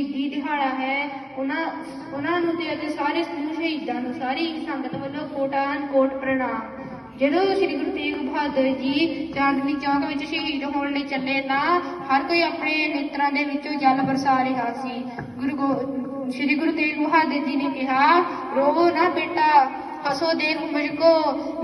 ਸ਼ਹੀਦੀ ਦਿਹਾੜਾ ਹੈ, ਉਹਨਾਂ ਉਹਨਾਂ ਨੂੰ ਤੇ ਅਤੇ ਸਾਰੇ ਸਮੂਹ ਸ਼ਹੀਦਾਂ ਨੂੰ, ਸਾਰੀ ਸੰਗਤ ਵੱਲੋਂ ਕੋਟਾਨ ਕੋਟ ਪ੍ਰਣਾਮ। ਜਦੋਂ ਸ੍ਰੀ ਗੁਰੂ ਤੇਗ ਬਹਾਦਰ ਜੀ ਚਾਂਦਨੀ ਚੌਕ ਵਿੱਚ ਸ਼ਹੀਦ ਹੋਣ ਲਈ ਚੱਲੇ ਤਾਂ ਹਰ ਕੋਈ ਆਪਣੇ ਨੇਤਰਾਂ ਦੇ ਵਿੱਚੋਂ ਜਲ ਬਰਸਾ ਰਿਹਾ ਸੀ। ਗੁਰੂ ਗੋ- ਸ੍ਰੀ ਗੁਰੂ ਤੇਗ ਬਹਾਦਰ ਜੀ ਨੇ ਕਿਹਾ, ਰੋਵੋ ਨਾ ਬੇਟਾ हंसो देख मुझको,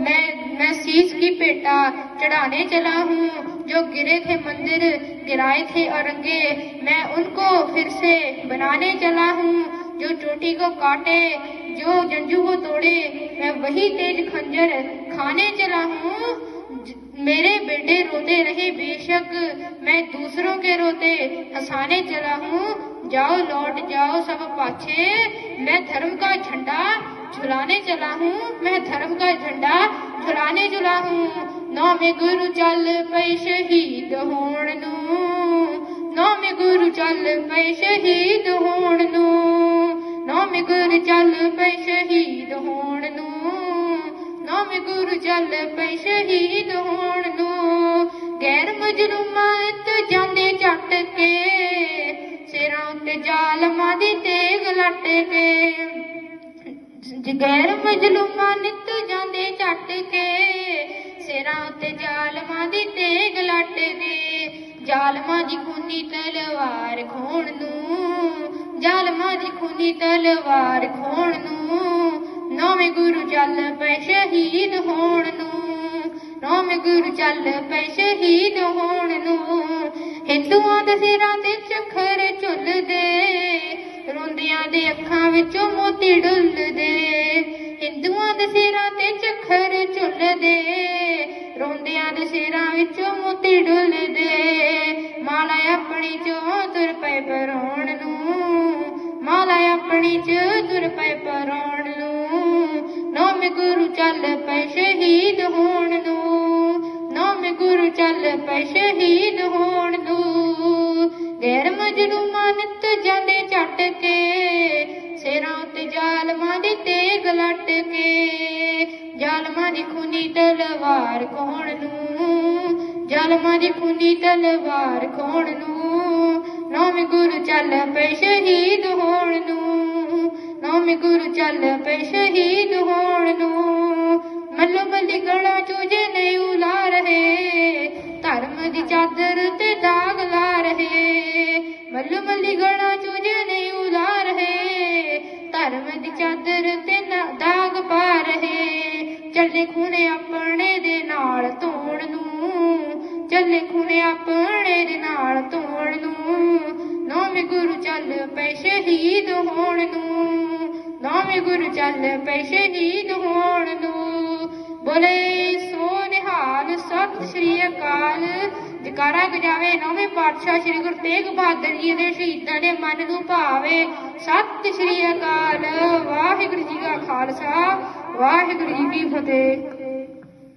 मैं मैं शीश की पेटा चढ़ाने चला हूँ, जो गिरे थे मंदिर, गिराए थे औरंगे। मैं उनको फिर से बनाने चला हूँ, जो चोटी को काटे, जो जंजू को तोड़े। मैं वही तेज खंजर खाने चला हूँ मेरे बेटे रोते रहे बेशक। मैं दूसरों के रोते हंसाने चला हूँ, जाओ लौट जाओ सब पाछे। मैं धर्म का झंडा झुलाने चला हूँ मैं धर्म का झंडा झुलाने जुला हूँ नौवे गुरु चल पै शहीद होण नू नौवे गुरु चल पै शहीद होण नू ਨੌਵੇਂ ਗੁਰ ਚੱਲ ਪਈ ਸ਼ਹੀਦ ਹੋਣ ਨੂੰ। ਨੌਵੇਂ ਗੁਰ ਚੱਲ ਪਈ ਸ਼ਹੀਦ ਹੋਣ ਨੂੰ। ਗੈਰ ਮਜਲੂਮਾਂ ਤੋਂ ਜਾਂਦੇ ਛੱਟ ਕੇ, ਸਿਰਾਂ ਉੱਤੇ ਜ਼ਾਲਮਾਂ ਦੀ ਤੇਗ ਗੈਰ ਮਜਲੂਮਾਂ ਨਿੱਤ ਜਾਂਦੇ ਝੱਟ ਕੇ, ਸਿਰਾਂ ਉੱਤੇ ਜ਼ਾਲਮਾਂ ਦੀ ਤੇਗ ਲੱਟ ਦੇ ਜ਼ਾਲਮਾਂ ਦੀ ਖੂਨੀ ਤਲਵਾਰ ਖੋਣ ਨੂੰ, ਜ਼ਾਲਮਾਂ ਦੀ ਖੂਨੀ ਤਲਵਾਰ ਖੋਣ ਨੂੰ, ਨੌਵੇਂ ਗੁਰੂ ਚੱਲ ਪਏ ਸ਼ਹੀਦ ਹੋਣ ਨੂੰ, ਨੌਵੇਂ ਗੁਰੂ ਚੱਲ ਪਏ ਸ਼ਹੀਦ ਹੋਣ ਨੂੰ, ਹਿੰਦੂਆਂ ਦੇ ਸਿਰਾਂ ਤੇ ਚੱਖਰ ਝੁੱਲਦੇ ਰੋਂਦਿਆਂ ਦੇ ਅੱਖਾਂ ਵਿੱਚੋਂ ਮੋਤੀ ਡੁੱਲਦੇ, ਹਿੰਦੂਆਂ ਦੇ ਸਿਰਾਂ ਤੇ ਚੱਖਰ ਝੁੱਲਦੇ, ਰੋਂਦਿਆਂ ਦੇ ਸਿਰਾਂ ਵਿੱਚੋਂ ਮੋਤੀ ਡੁੱਲਦੇ। ਮਾਲਾ ਆਪਣੀ ਚੋਂ ਤੁਰ ਪਏ ਪਰੋਣ ਨੂੰ, ਮਾਲਾ ਆਪਣੀ ਚ ਤੁਰ ਪਏ ਪਰੋਣ ਨੂੰ। ਨੌਵੇਂ ਗੁਰੂ ਚੱਲ ਪਏ ਸ਼ਹੀਦ ਹੋਣ ਨੂੰ, ਨੌਵੇਂ ਗੁਰੂ ਚੱਲ ਪਏ ਸ਼ਹੀਦ ਹੋਣ ਗੈਰ ਮਜਲੂਮਾਂ ਨਿੱਤ ਜਾਂਦੇ ਝੱਟ ਕੇ, ਸਿਰਾਂ ਉੱਤੇ ਜ਼ਾਲਮਾਂ ਦੀ ਤੇਗ ਲੱਟ ਕੇ। ਜ਼ਾਲਮਾਂ ਦੀ ਖੂਨੀ ਤਲਵਾਰ ਕੋਣ ਨੂੰ, ਜ਼ਾਲਮਾਂ ਦੀ ਖੂਨੀ ਤਲਵਾਰ ਕੋਣ ਨੂੰ, ਨੌਵੇਂ ਗੁਰੂ ਚੱਲ ਪਏ ਸ਼ਹੀਦ ਹੋਣ ਨੂੰ, ਨੌਵੇਂ ਗੁਰੂ ਚੱਲ ਪਏ ਸ਼ਹੀਦ ਹੋਣ ਨੂੰ। ਮੱਲੋ ਮੱਲੀ ਗਲਾ ਚੋਂ ਜੇ ਨਹੀਂ ਉਲਾ ਰਹੇ, ਧਰਮ ਦੀ ਚਾਦਰ ਤੇ ਦਾਗ ਲਾ ਰਹੇ ਮੱਲੋ ਮੱਲੀ ਨਹੀਂ ਉਲਾ ਰਹੇ ਧਰਮ ਦੀ ਚਾਦਰ ਤੇ ਦਾਗ ਪਾ ਰਹੇ। ਚੱਲੇ ਖੂਨੇ ਆਪਣੇ ਦੇ ਨਾਲ ਧੋਣ ਨੂੰ। ਚੱਲੇ ਖੂਨੇ ਆਪਣੇ ਦੇ ਨਾਲ ਧੋਣ ਨੂੰ। ਨੌਵੇਂ ਗੁਰੂ ਚੱਲ ਪਏ ਸ਼ਹੀਦ ਹੋਣ ਨੂੰ। ਨੌਵੇਂ ਗੁਰੂ ਚੱਲ ਪੈ ਸ਼ਹੀਦ ਹੋਣ ਨੂੰ। ਬੋਲੇ ਸੋ ਨਿਹਾਲ ਸਤਿ ਸ੍ਰੀ ਅਕਾਲ। ਜਕਾਰਾ ਗਜਾਵੇ, ਨੌਵੇਂ ਪਾਤਸ਼ਾਹ ਸ੍ਰੀ ਗੁਰੂ ਤੇਗ ਬਹਾਦਰ ਜੀ ਦੇ ਸ਼ਹੀਦਾਂ ਦੇ ਮਨ ਨੂੰ ਭਾਵੇ। ਸਤਿ ਸ੍ਰੀ ਅਕਾਲ, ਵਾਹਿਗੁਰੂ ਜੀ ਕਾ ਖਾਲਸਾ, ਵਾਹਿਗੁਰੂ ਜੀ ਕੀ ਫਤਿਹ।